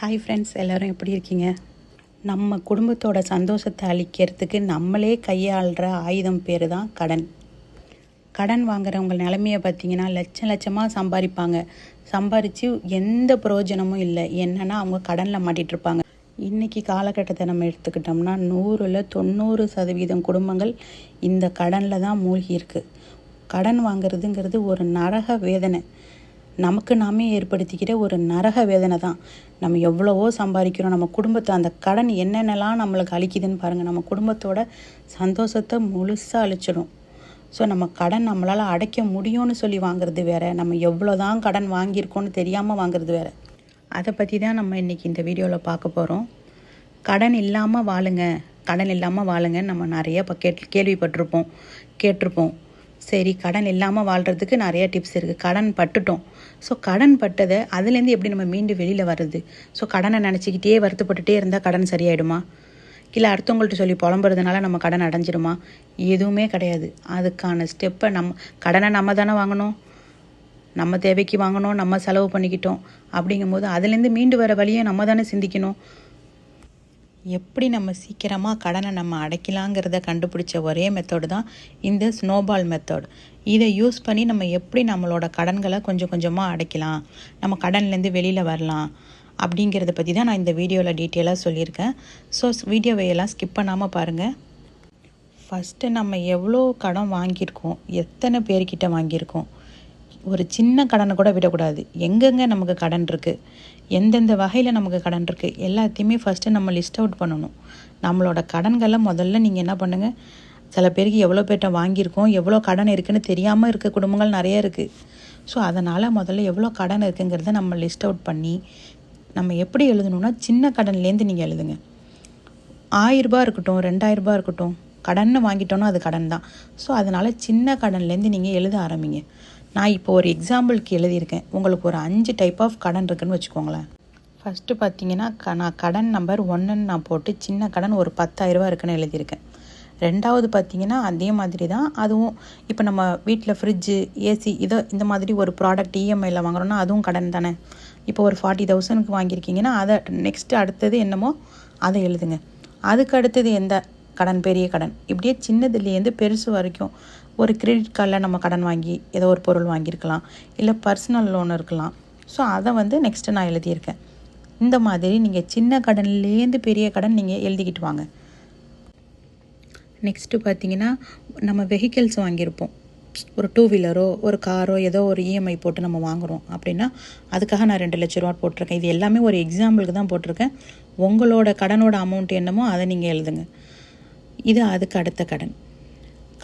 Hi friends எல்லோரும் எப்படி இருக்கீங்க? நம்ம குடும்பத்தோட சந்தோஷத்தை அளிக்கிறதுக்கு நம்மளே கையாளுற ஆயுதம் பேர் தான் கடன். கடன் வாங்குறவங்க நிலமையை பார்த்தீங்கன்னா லட்சம் லட்சமாக சம்பாதிப்பாங்க. சம்பாரித்து எந்த பிரயோஜனமும் இல்லை. என்னன்னா அவங்க கடனில் மாட்டிகிட்ருப்பாங்க இன்றைக்கி காலகட்டத்தை நம்ம எடுத்துக்கிட்டோம்னா நூறில் தொண்ணூறு சதவீதம் குடும்பங்கள் இந்த கடனில் தான் மூழ்கி இருக்குது கடன் வாங்குறதுங்கிறது ஒரு நரக வேதனை. நமக்கு நாமே ஏற்படுத்திக்கிற ஒரு நரக வேதனை தான். நம்ம எவ்வளவோ சம்பாதிக்கிறோம் நம்ம குடும்பத்தை அந்த கடன் என்னென்னலாம் நம்மளுக்கு அழிக்குதுன்னு பாருங்கள் நம்ம குடும்பத்தோட சந்தோஷத்தை முழுசாக அழிச்சிடும் ஸோ நம்ம கடன் நம்மளால் அடைக்க முடியும்னு சொல்லி வாங்குறது வேற. நம்ம எவ்வளோ தான் கடன் வாங்கியிருக்கோன்னு தெரியாமல் வாங்குறது வேற. அதை பற்றி தான் நம்ம இன்றைக்கி இந்த வீடியோவில் பார்க்க போகிறோம் கடன் இல்லாமல் வாழுங்க. கடன் இல்லாமல் வாழுங்கன்னு நம்ம நிறைய இப்போ கேட் கேள்விப்பட்டிருப்போம் கேட்டிருப்போம். சரி கடன் இல்லாமல் வாழ்கிறதுக்கு நிறைய டிப்ஸ் இருக்குது கடன் பட்டுட்டோம். ஸோ கடன் பட்டதை அதுலேருந்து எப்படி நம்ம மீண்டு வெளியில் வர்றது? ஸோ கடனை நினச்சிக்கிட்டே வருத்தப்பட்டுட்டே இருந்தால் கடன் சரியாயிடுமா? இல்லை அடுத்தவங்கள்ட்ட சொல்லி புலம்புறதுனால நம்ம கடன் அடைஞ்சிடுமா எதுவுமே கிடையாது. அதுக்கான ஸ்டெப்பை நம்ம கடனை நம்ம தானே வாங்கணும். நம்ம தேவைக்கு வாங்கணும் நம்ம செலவு பண்ணிக்கிட்டோம். அப்படிங்கும்போது அதுலேருந்து மீண்டு வர வழியை நம்ம தானே சிந்திக்கணும். எப்படி நம்ம சீக்கிரமாக கடனை நம்ம அடைக்கலாங்கிறத கண்டுபிடிச்ச ஒரே மெத்தடு தான் இந்த ஸ்னோபால் மெத்தட் இதை யூஸ் பண்ணி நம்ம எப்படி நம்மளோட கடன்களை கொஞ்சம் கொஞ்சமாக அடைக்கலாம். நம்ம கடன்லேருந்து வெளியில் வரலாம். அப்படிங்கிறத பற்றி தான் நான் இந்த வீடியோவில் டீட்டெயிலாக சொல்லியிருக்கேன். ஸோ வீடியோவை எல்லாம் ஸ்கிப் பண்ணாமல் பாருங்கள் ஃபஸ்ட்டு நம்ம எவ்வளோ கடன் வாங்கியிருக்கோம்? எத்தனை பேர்கிட்ட வாங்கியிருக்கோம்? ஒரு சின்ன கடனை கூட விடக்கூடாது. எங்கெங்கே நமக்கு கடன் இருக்குது எந்தெந்த வகையில் நமக்கு கடன் இருக்குது எல்லாத்தையுமே ஃபஸ்ட்டு நம்ம லிஸ்ட் அவுட் பண்ணணும். நம்மளோட கடன்களை முதல்ல நீங்கள் என்ன பண்ணுங்கள் சில பேருக்கு எவ்வளோ பேர்ட்ட வாங்கியிருக்கோம் எவ்வளோ கடன் இருக்குதுன்னு தெரியாமல் இருக்க குடும்பங்கள் நிறைய இருக்குது ஸோ அதனால் முதல்ல எவ்வளோ கடன் இருக்குங்கிறத நம்ம லிஸ்ட் அவுட் பண்ணி நம்ம எப்படி எழுதணும்னா சின்ன கடன்லேருந்து நீங்கள் எழுதுங்க. ஆயிரரூபா இருக்கட்டும் ரெண்டாயிரரூபா இருக்கட்டும். கடன்னு வாங்கிட்டோன்னா அது கடன் தான் ஸோ அதனால் சின்ன கடன்லேருந்து நீங்கள் எழுத ஆரம்பிங்க. நான் இப்போ ஒரு எக்ஸாம்பிளுக்கு எழுதியிருக்கேன். உங்களுக்கு ஒரு அஞ்சு டைப் ஆஃப் கடன் இருக்குன்னு வச்சுக்கோங்களேன். ஃபஸ்ட்டு பார்த்தீங்கன்னா க நான் கடன் நம்பர் ஒன்றுன்னு நான் போட்டு சின்ன கடன் ஒரு பத்தாயிரரூபா இருக்குன்னு எழுதியிருக்கேன். ரெண்டாவது பார்த்தீங்கன்னா அதே மாதிரி தான் அதுவும் இப்போ நம்ம வீட்டில் ஃப்ரிட்ஜு ஏசி இதோ இந்த மாதிரி ஒரு ப்ராடக்ட் இஎம்ஐயில் வாங்குறோன்னா அதுவும் கடன் தானே. இப்போ ஒரு ஃபார்ட்டி தௌசண்ட்க்கு வாங்கியிருக்கீங்கன்னா அதை நெக்ஸ்ட்டு அடுத்தது என்னமோ அதை எழுதுங்க. அதுக்கு அடுத்தது எந்த கடன்? பெரிய கடன். இப்படியே சின்னதுலேருந்து பெருசு வரைக்கும் ஒரு கிரெடிட் கார்டில் நம்ம கடன் வாங்கி ஏதோ ஒரு பொருள் வாங்கியிருக்கலாம். இல்லை பர்சனல் லோன் இருக்கலாம். ஸோ அதை வந்து நெக்ஸ்ட்டு நான் எழுதியிருக்கேன். இந்த மாதிரி நீங்கள் சின்ன கடன்லேருந்து பெரிய கடன் நீங்கள் எழுதிக்கிட்டு வாங்க. நெக்ஸ்ட்டு பார்த்தீங்கன்னா நம்ம வெஹிக்கிள்ஸ் வாங்கியிருப்போம். ஒரு டூ வீலரோ ஒரு காரோ ஏதோ ஒரு இஎம்ஐ போட்டு நம்ம வாங்குகிறோம் அப்படின்னா அதுக்காக நான் ரெண்டு லட்ச ரூபா போட்டிருக்கேன். இது எல்லாமே ஒரு எக்ஸாம்பிளுக்கு தான் போட்டிருக்கேன். உங்களோட கடனோட அமௌண்ட் என்னமோ அதை நீங்கள் எழுதுங்க. இது அதுக்கு அடுத்த கடன்.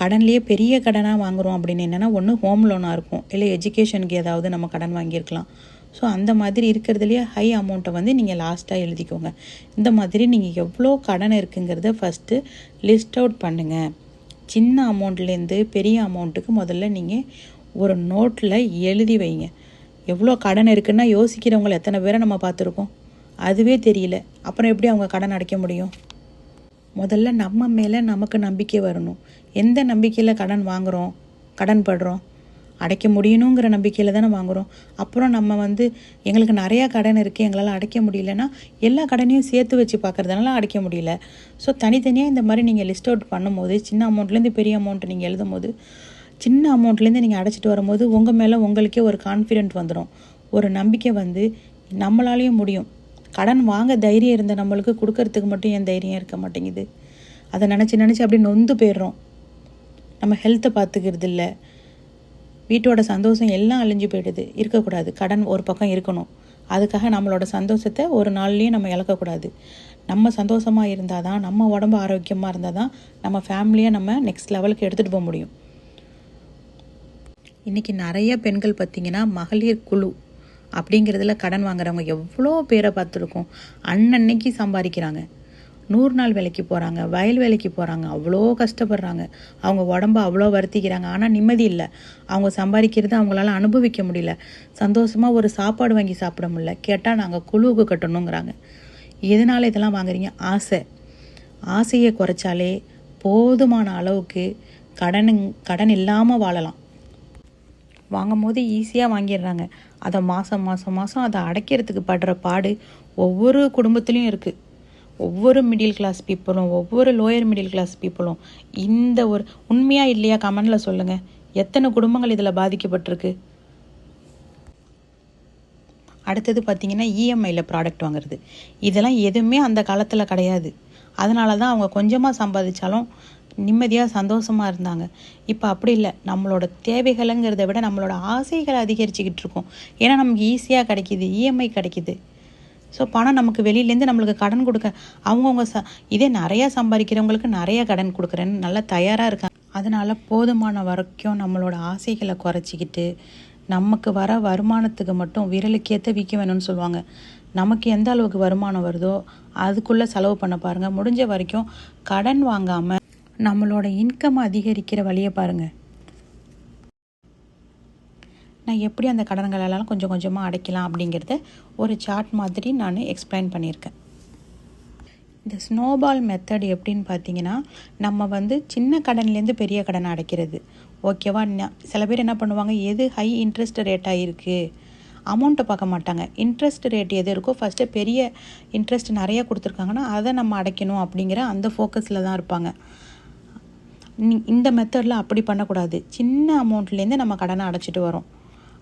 கடன்லேயே பெரிய கடனாக வாங்குகிறோம் அப்படின்னு என்னென்னா ஒன்று ஹோம் லோனாக இருக்கும். இல்லை எஜுகேஷனுக்கு ஏதாவது நம்ம கடன் வாங்கியிருக்கலாம். ஸோ அந்த மாதிரி இருக்கிறதுலையே ஹை அமௌண்ட்டை வந்து நீங்கள் லாஸ்ட்டாக எழுதிக்கோங்க. இந்த மாதிரி நீங்கள் எவ்வளோ கடன் இருக்குங்கிறத ஃபஸ்ட்டு லிஸ்ட் அவுட் பண்ணுங்கள் சின்ன அமௌண்ட்லேருந்து பெரிய அமௌண்ட்டுக்கு முதல்ல நீங்கள் ஒரு நோட்டில் எழுதி வைங்க. எவ்வளோ கடன் இருக்குன்னா யோசிக்கிறவங்களை எத்தனை பேரை நம்ம பார்த்துருக்கோம்? அதுவே தெரியல. அப்புறம் எப்படி அவங்க கடன் அடைக்க முடியும்? முதல்ல நம்ம மேலே நமக்கு நம்பிக்கை வரணும். எந்த நம்பிக்கையில் கடன் வாங்குகிறோம் கடன் படுறோம் அடைக்க முடியணுங்கிற நம்பிக்கையில் தானே வாங்குகிறோம் அப்புறம் நம்ம வந்து எங்களுக்கு நிறையா கடன் இருக்குது எங்களால் அடைக்க முடியலன்னா எல்லா கடனையும் சேர்த்து வச்சு பார்க்குறதுனால அடைக்க முடியல. ஸோ தனித்தனியாக இந்த மாதிரி நீங்கள் லிஸ்ட் அவுட் பண்ணும்போது சின்ன அமௌண்ட்லேருந்து பெரிய அமௌண்ட் நீங்கள் எழுதும் போது சின்ன அமௌண்ட்லேருந்து நீங்கள் அடைச்சிட்டு வரும்போது உங்கள் மேலே உங்களுக்கே ஒரு கான்ஃபிடென்ட் வந்துடும் ஒரு நம்பிக்கை வந்து நம்மளாலேயும் முடியும். கடன் வாங்க தைரியம் இருந்த நம்மளுக்கு கொடுக்கறதுக்கு மட்டும் என் தைரியம் இருக்க மாட்டேங்குது? அதை நினச்சி நினச்சி அப்படி நொந்து போயிடுறோம். நம்ம ஹெல்த்தை பார்த்துக்கிறது இல்லை. வீட்டோட சந்தோஷம் எல்லாம் அழிஞ்சு போயிடுது. இருக்கக்கூடாது. கடன் ஒரு பக்கம் இருக்கணும். அதுக்காக நம்மளோட சந்தோஷத்தை ஒரு நாள்லேயும் நம்ம இழக்கக்கூடாது. நம்ம சந்தோஷமாக இருந்தால் தான் நம்ம உடம்பு ஆரோக்கியமாக இருந்தால் தான் நம்ம ஃபேமிலியை நம்ம நெக்ஸ்ட் லெவலுக்கு எடுத்துகிட்டு போக முடியும். இன்றைக்கி நிறைய பெண்கள் பார்த்திங்கன்னா மகளிர் குழு அப்படிங்கிறதுல கடன் வாங்குறவங்க எவ்வளோ பேரை பார்த்துருக்கோம். அன்னன்னைக்கு சம்பாதிக்கிறாங்க. நூறு நாள் வேலைக்கு போகிறாங்க வயல் வேலைக்கு போகிறாங்க அவ்வளோ கஷ்டப்படுறாங்க. அவங்க உடம்ப அவ்வளோ வருத்திக்கிறாங்க. ஆனால் நிம்மதி இல்லை. அவங்க சம்பாதிக்கிறது அவங்களால அனுபவிக்க முடியல. சந்தோஷமாக ஒரு சாப்பாடு வாங்கி சாப்பிட முடியல. கேட்டால் நாங்கள் குழுவுக்கு கட்டணுங்கிறாங்க. எதனால் இதெல்லாம் வாங்குறீங்க? ஆசை. ஆசையை குறைச்சாலே போதுமான அளவுக்கு கடன் கடன் இல்லாமல் வாழலாம். வாங்கும் போது ஈஸியாக வாங்கிடுறாங்க. அதை மாதம் மாதம் மாதம் அதை அடைக்கிறதுக்கு படுற பாடு ஒவ்வொரு குடும்பத்துலேயும் இருக்குது ஒவ்வொரு மிடில் கிளாஸ் பீப்புளும் ஒவ்வொரு லோயர் மிடில் கிளாஸ் பீப்புளும் இந்த ஒரு உண்மையாக இல்லையா கமெண்டில் சொல்லுங்கள் எத்தனை குடும்பங்கள் இதில் பாதிக்கப்பட்டிருக்கு? அடுத்தது பார்த்தீங்கன்னா இஎம்ஐயில் ப்ராடக்ட் வாங்குறது. இதெல்லாம் எதுவுமே அந்த காலத்தில் கிடையாது. அதனால தான் அவங்க கொஞ்சமாக சம்பாதிச்சாலும் நிம்மதியாக சந்தோஷமாக இருந்தாங்க. இப்போ அப்படி இல்லை. நம்மளோட தேவைகளுங்கிறத விட நம்மளோட ஆசைகளை அதிகரிச்சுக்கிட்டு இருக்கோம். ஏன்னா நமக்கு ஈஸியாக கிடைக்கிது. இஎம்ஐ கிடைக்கிது. ஸோ பணம் நமக்கு வெளியிலேருந்து நம்மளுக்கு கடன் கொடுக்க அவங்கவுங்க ச இதே நிறையா சம்பாதிக்கிறவங்களுக்கு நிறையா கடன் கொடுக்குறேன்னு நல்லா தயாராக இருக்காங்க. அதனால் போதுமான வரைக்கும் நம்மளோட ஆசைகளை குறைச்சிக்கிட்டு நமக்கு வர வருமானத்துக்கு மட்டும் விரலுக்கேற்ற விற்க வேணும்னு சொல்லுவாங்க. நமக்கு எந்த அளவுக்கு வருமானம் வருதோ அதுக்குள்ளே செலவு பண்ண பாருங்கள் முடிஞ்ச வரைக்கும் கடன் வாங்காமல் நம்மளோட இன்கம் அதிகரிக்கிற வழியை பாருங்கள் நான் எப்படி அந்த கடன்களெல்லாம் கொஞ்சம் கொஞ்சமாக அடைக்கலாம் அப்படிங்கிறத ஒரு சார்ட் மாதிரி நான் எக்ஸ்பிளைன் பண்ணியிருக்கேன். இந்த ஸ்னோபால் மெத்தட் எப்படின்னு பார்த்தீங்கன்னா நம்ம வந்து சின்ன கடன்லேருந்து பெரிய கடனை அடைக்கிறது. ஓகேவா சில பேர் என்ன பண்ணுவாங்க? எது ஹை இன்ட்ரெஸ்ட் ரேட்டாக இருக்குது அமௌண்ட்டை பார்க்க மாட்டாங்க. இன்ட்ரெஸ்ட் ரேட் எது இருக்கோ ஃபஸ்ட்டு பெரிய இன்ட்ரெஸ்ட் நிறையா கொடுத்துருக்காங்கன்னா அதை நம்ம அடைக்கணும் அப்படிங்கிற அந்த ஃபோக்கஸில் தான் இருப்பாங்க. இந்த மெத்தடில் அப்படி பண்ணக்கூடாது. சின்ன அமௌண்ட்லேருந்து நம்ம கடனை அடைச்சிட்டு வரோம்.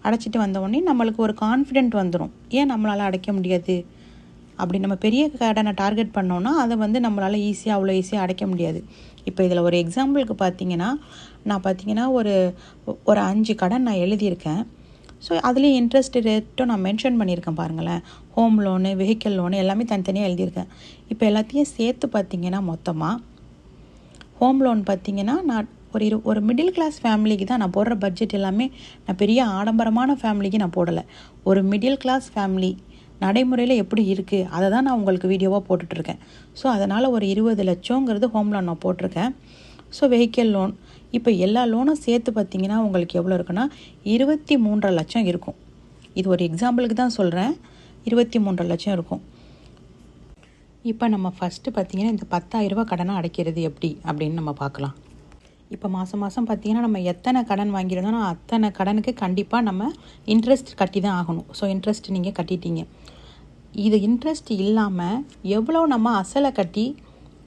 அடைச்சிட்டு வந்தவொடனே நம்மளுக்கு ஒரு கான்ஃபிடென்ட் வந்துடும் ஏன் நம்மளால் அடைக்க முடியாது? அப்படி நம்ம பெரிய கடனை டார்கெட் பண்ணோன்னா அதை வந்து நம்மளால் ஈஸியாக அவ்வளோ ஈஸியாக அடைக்க முடியாது. இப்போ இதில் ஒரு எக்ஸாம்பிளுக்கு பார்த்தீங்கன்னா நான் பார்த்தீங்கன்னா ஒரு ஒரு அஞ்சு கடன் நான் எழுதியிருக்கேன். ஸோ அதுலேயும் இன்ட்ரெஸ்ட் ரேட்டும் நான் மென்ஷன் பண்ணியிருக்கேன் பாருங்களேன். ஹோம் லோனு வெஹிக்கிள் லோனு எல்லாமே தனித்தனியாக எழுதியிருக்கேன். இப்போ எல்லாத்தையும் சேர்த்து பார்த்தீங்கன்னா மொத்தமாக ஹோம் லோன் பார்த்தீங்கன்னா நான் ஒரு இரு ஒரு மிடில் கிளாஸ் ஃபேமிலிக்கு தான் நான் போடுற பட்ஜெட் எல்லாமே நான் பெரிய ஆடம்பரமான ஃபேமிலிக்கு நான் போடலை. ஒரு மிடில் கிளாஸ் ஃபேமிலி நடைமுறையில் எப்படி இருக்குது அதை தான் நான் உங்களுக்கு வீடியோவாக போட்டுட்ருக்கேன் ஸோ அதனால் ஒரு இருபது லட்சங்கிறது ஹோம் லோன் நான் போட்டிருக்கேன். ஸோ வெஹிக்கிள் லோன் இப்போ எல்லா லோனும் சேர்த்து பார்த்தீங்கன்னா உங்களுக்கு எவ்வளோ இருக்குன்னா இருபத்தி மூன்றரை லட்சம் இருக்கும். இது ஒரு எக்ஸாம்பிளுக்கு தான் சொல்கிறேன் இருபத்தி மூன்றரை லட்சம் இருக்கும். இப்போ நம்ம ஃபஸ்ட்டு பார்த்தீங்கன்னா இந்த 10000 ரூபாய் கடனை அடைக்கிறது எப்படி? அப்படின்னு நம்ம பார்க்கலாம். இப்போ மாதம் மாதம் பார்த்தீங்கன்னா நம்ம எத்தனை கடன் வாங்கியிருந்தோம் அத்தனை கடனுக்கு கண்டிப்பாக நம்ம இன்ட்ரெஸ்ட் கட்டி தான் ஆகணும். ஸோ இன்ட்ரெஸ்ட் நீங்கள் கட்டிட்டீங்க. இது இன்ட்ரெஸ்ட் இல்லாமல் எவ்வளோ நம்ம அசலை கட்டி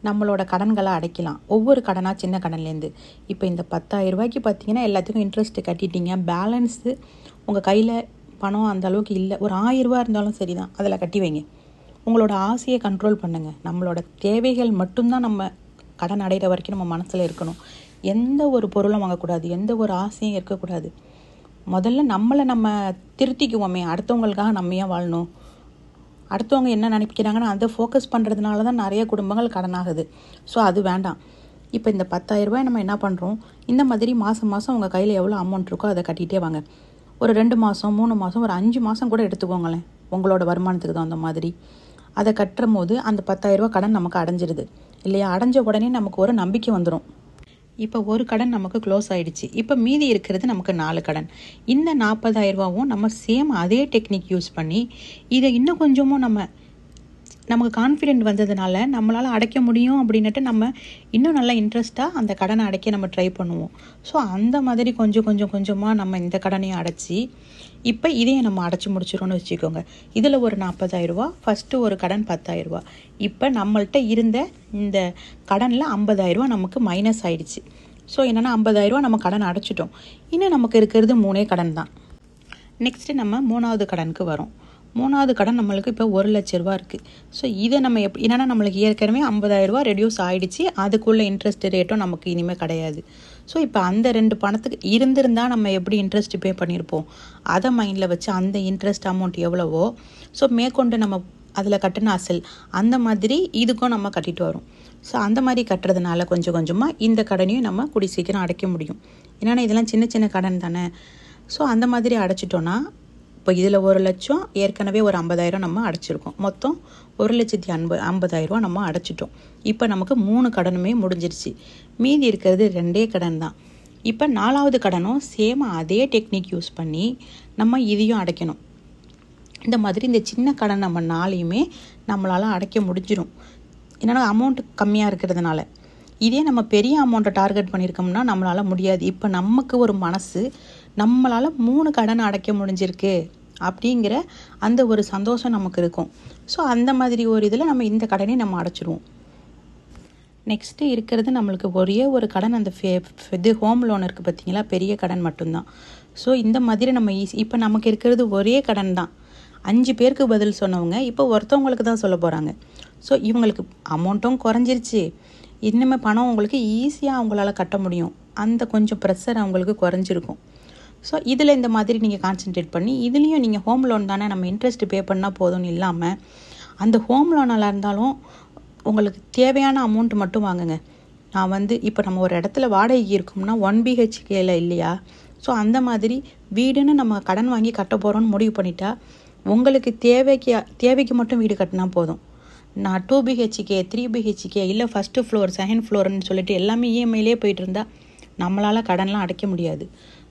நம்மளோட கடன்களை அடைக்கலாம்? ஒவ்வொரு கடனாக சின்ன கடன்லேருந்து இப்போ இந்த 10000 ரூபாய்க்கு பார்த்தீங்கன்னா எல்லாத்துக்கும் இன்ட்ரெஸ்ட் கட்டிட்டீங்க. பேலன்ஸு உங்கள் கையில் பணம் அந்த அளவுக்கு இல்லை. ஒரு ஆயிரம் ரூபா இருந்தாலும் சரி தான் அதில் கட்டி வைங்க. உங்களோட ஆசையை கண்ட்ரோல் பண்ணுங்கள் நம்மளோட தேவைகள் மட்டும்தான் நம்ம கடன் அடைகிற வரைக்கும் நம்ம மனசில் இருக்கணும். எந்த ஒரு பொருளும் வாங்கக்கூடாது. எந்த ஒரு ஆசையும் இருக்கக்கூடாது. முதல்ல நம்மளை நம்ம திருத்திக்குவோமே. அடுத்தவங்களுக்காக நம்ம ஏன் வாழணும்? அடுத்தவங்க என்ன நினைக்கிறாங்கன்னு அதை ஃபோக்கஸ் பண்ணுறதுனால தான் நிறைய குடும்பங்கள் கடனாகுது ஸோ அது வேண்டாம். இப்போ இந்த பத்தாயிரரூபாய் நம்ம என்ன பண்ணுறோம் இந்த மாதிரி மாதம் மாதம் உங்கள் கையில் எவ்வளோ அமௌண்ட் இருக்கோ அதை கட்டிகிட்டே வாங்க. ஒரு ரெண்டு மாதம் மூணு மாதம் ஒரு அஞ்சு மாதம் கூட எடுத்துக்கோங்களேன். உங்களோட வருமானத்துக்கு தகுந்த மாதிரி. அதை கட்டுற போது அந்த பத்தாயிரரூபா கடன் நமக்கு அடைஞ்சிருது. இல்லையா? அடைஞ்ச உடனே நமக்கு ஒரு நம்பிக்கை வந்துடும் இப்போ ஒரு கடன் நமக்கு க்ளோஸ் ஆயிடுச்சு. இப்போ மீதி இருக்கிறது நமக்கு நாலு கடன். இந்த நாற்பதாயிரரூபாவும் நம்ம சேம் அதே டெக்னிக் யூஸ் பண்ணி இதை இன்னும் கொஞ்சமும் நம்ம நமக்கு கான்ஃபிடென்ட் வந்ததுனால நம்மளால் அடைக்க முடியும் அப்படின்னுட்டு நம்ம இன்னும் நல்லா இன்ட்ரெஸ்ட்டாக அந்த கடனை அடைக்க நம்ம ட்ரை பண்ணுவோம். ஸோ அந்த மாதிரி கொஞ்சம் கொஞ்சம் கொஞ்சமாக நம்ம இந்த கடனையும் அடைச்சி இப்போ இதையும் நம்ம அடைச்சி முடிச்சிடோன்னு வச்சுக்கோங்க. இதில் ஒரு 40000 ஃபஸ்ட்டு ஒரு கடன் 10000 இப்போ நம்மள்ட்ட இருந்த இந்த கடனில் 50000 நமக்கு மைனஸ் ஆயிடுச்சு. ஸோ என்னென்னா 50000 நம்ம கடன் அடைச்சிட்டோம். இன்னும் நமக்கு இருக்கிறது மூணே கடன் தான். நெக்ஸ்ட்டு நம்ம மூணாவது கடனுக்கு வரோம். மூணாவது கடன் நம்மளுக்கு இப்போ ஒரு லட்ச ரூபா இருக்குது ஸோ இதை நம்ம எப் என்னென்னா நம்மளுக்கு ஏற்கனவே 50000 ரூபா ரெடியூஸ் ஆகிடுச்சு அதுக்குள்ளே இன்ட்ரெஸ்ட் ரேட்டும் நமக்கு இனிமேல் கிடையாது. ஸோ இப்போ அந்த ரெண்டு பணத்துக்கு இருந்திருந்தால் நம்ம எப்படி இன்ட்ரெஸ்ட் பே பண்ணியிருப்போம் அதை மைண்டில் வச்சு அந்த இன்ட்ரெஸ்ட் அமௌண்ட் எவ்வளவோ ஸோ மேற்கொண்டு நம்ம அதில் கட்டின அசல் அந்த மாதிரி இதுக்கும் நம்ம கட்டிட்டு வரோம். ஸோ அந்த மாதிரி கட்டுறதுனால கொஞ்சம் கொஞ்சமாக இந்த கடனையும் நம்ம கூடி சீக்கிரம் அடைக்க முடியும். என்னென்னா இதெல்லாம் சின்ன சின்ன கடன் தானே. ஸோ அந்த மாதிரி அடைச்சிட்டோன்னா இப்போ இதில் ஒரு லட்சம் ஏற்கனவே ஒரு ஐம்பதாயிரம் நம்ம அடைச்சிருக்கோம். மொத்தம் ஒரு லட்சத்தி ஐம்பது ஐம்பதாயிரரூவா நம்ம அடைச்சிட்டோம். இப்போ நமக்கு மூணு கடனுமே முடிஞ்சிருச்சு. மீதி இருக்கிறது ரெண்டே கடன் தான். இப்போ நாலாவது கடனும் சேம் அதே டெக்னிக் யூஸ் பண்ணி நம்ம இதையும் அடைக்கணும். இந்த மாதிரி இந்த சின்ன கடன் நம்ம நாளையுமே நம்மளால் அடைக்க முடிஞ்சிடும் என்னென்னா அமௌண்ட் கம்மியாக இருக்கிறதுனால. இதே நம்ம பெரிய அமௌண்ட்டை டார்கெட் பண்ணியிருக்கோம்னா நம்மளால் முடியாது. இப்போ நமக்கு ஒரு மனசு நம்மளால் மூணு கடன் அடைக்க முடிஞ்சிருக்கு. அப்படிங்கிற அந்த ஒரு சந்தோஷம் நமக்கு இருக்கும். ஸோ அந்த மாதிரி ஒரு இதில் நம்ம இந்த கடனை நம்ம அடைச்சிருவோம். நெக்ஸ்ட்டு இருக்கிறது நம்மளுக்கு ஒரே ஒரு கடன் அந்த ஃபே இது ஹோம் லோன் இருக்குது பார்த்தீங்களா? பெரிய கடன் மட்டும்தான். ஸோ இந்த மாதிரி நம்ம ஈஸி இப்போ நமக்கு இருக்கிறது ஒரே கடன் தான். அஞ்சு பேருக்கு பதில் சொன்னவங்க இப்போ ஒருத்தவங்களுக்கு தான் சொல்ல போகிறாங்க ஸோ இவங்களுக்கு அமௌண்ட்டும் குறைஞ்சிருச்சு. இன்னுமே பணம் உங்களுக்கு ஈஸியாக அவங்களால கட்ட முடியும். அந்த கொஞ்சம் ப்ரெஷர் அவங்களுக்கு குறைஞ்சிருக்கும். ஸோ இதில் இந்த மாதிரி நீங்கள் கான்சென்ட்ரேட் பண்ணி இதுலேயும் நீங்கள் ஹோம் லோன் தானே நம்ம இன்ட்ரெஸ்ட் பே பண்ணால் போதும்னு இல்லாமல் அந்த ஹோம் லோனாக இருந்தாலும் உங்களுக்கு தேவையான அமௌண்ட் மட்டும் வாங்குங்க. நான் வந்து இப்போ நம்ம ஒரு இடத்துல வாடகைக்கு இருக்கோம்னா ஒன் பிஹெச்கேல இல்லையா? ஸோ அந்த மாதிரி வீடுன்னு நம்ம கடன் வாங்கி கட்ட போகிறோம்னு முடிவு பண்ணிட்டா உங்களுக்கு தேவைக்கு தேவைக்கு மட்டும் வீடு கட்டினா போதும். நான் டூ பிஹெச்கே த்ரீ பிஹெச்கே இல்லை ஃபஸ்ட்டு ஃப்ளோர் செகண்ட் ஃப்ளோர்னு சொல்லிட்டு எல்லாமே இஎம்ஐலே போயிட்டு இருந்தால் நம்மளால் கடன்லாம் அடைக்க முடியாது.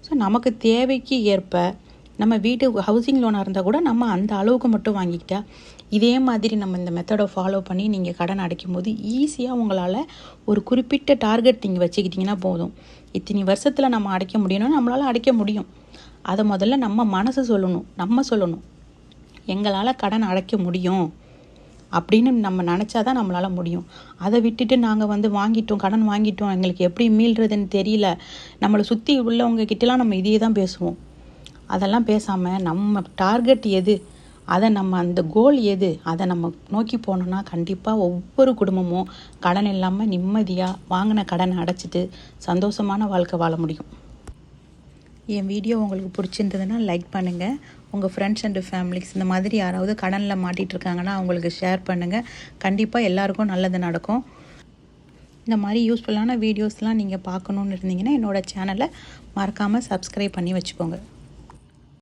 ஸோ நமக்கு தேவைக்கு ஏற்ப நம்ம வீட்டு ஹவுசிங் லோனாக இருந்தால் கூட நம்ம அந்த அளவுக்கு மட்டும் வாங்கிக்கிட்டா இதே மாதிரி நம்ம இந்த மெத்தடை ஃபாலோ பண்ணி நீங்கள் கடன் அடைக்கும் போது ஈஸியாக உங்களால் ஒரு குறிப்பிட்ட டார்கெட் நீங்கள் வச்சுக்கிட்டிங்கன்னா போதும். இத்தனை வருஷத்தில் நம்ம அடைக்க முடியும்னா நம்மளால் அடைக்க முடியும். அதை முதல்ல நம்ம மனசு சொல்லணும். நம்ம சொல்லணும். எங்களால் கடன் அடைக்க முடியும். அப்படின்னு நம்ம நினச்சா தான் நம்மளால் முடியும். அதை விட்டுட்டு நாங்கள் வந்து வாங்கிட்டோம் கடன் வாங்கிட்டோம் எங்களுக்கு எப்படி மீள்றதுன்னு தெரியல. நம்மளை சுற்றி உள்ளவங்க கிட்டலாம் நம்ம இதையே தான் பேசுவோம். அதெல்லாம் பேசாமல் நம்ம டார்கெட் எது? அதை நம்ம அந்த கோல் எது? அதை நம்ம நோக்கி போனோம்னா கண்டிப்பாக ஒவ்வொரு குடும்பமும் கடன் இல்லாமல் நிம்மதியாக வாங்கின கடனை அடைச்சிட்டு சந்தோஷமான வாழ்க்கை வாழ முடியும். என் வீடியோ உங்களுக்கு பிடிச்சிருந்ததுன்னா லைக் பண்ணுங்கள் உங்கள் ஃப்ரெண்ட்ஸ் அண்டு ஃபேமிலிஸ் இந்த மாதிரி யாராவது கடனில் மாட்டிகிட்ருக்காங்கன்னா அவங்களுக்கு ஷேர் பண்ணுங்கள் கண்டிப்பாக எல்லாருக்கும் நல்லது நடக்கும். இந்த மாதிரி யூஸ்ஃபுல்லான வீடியோஸ்லாம் நீங்கள் பார்க்கணுன்னு இருந்தீங்கன்னா என்னோடய சேனலை மறக்காமல் சப்ஸ்கிரைப் பண்ணி வச்சுக்கோங்க.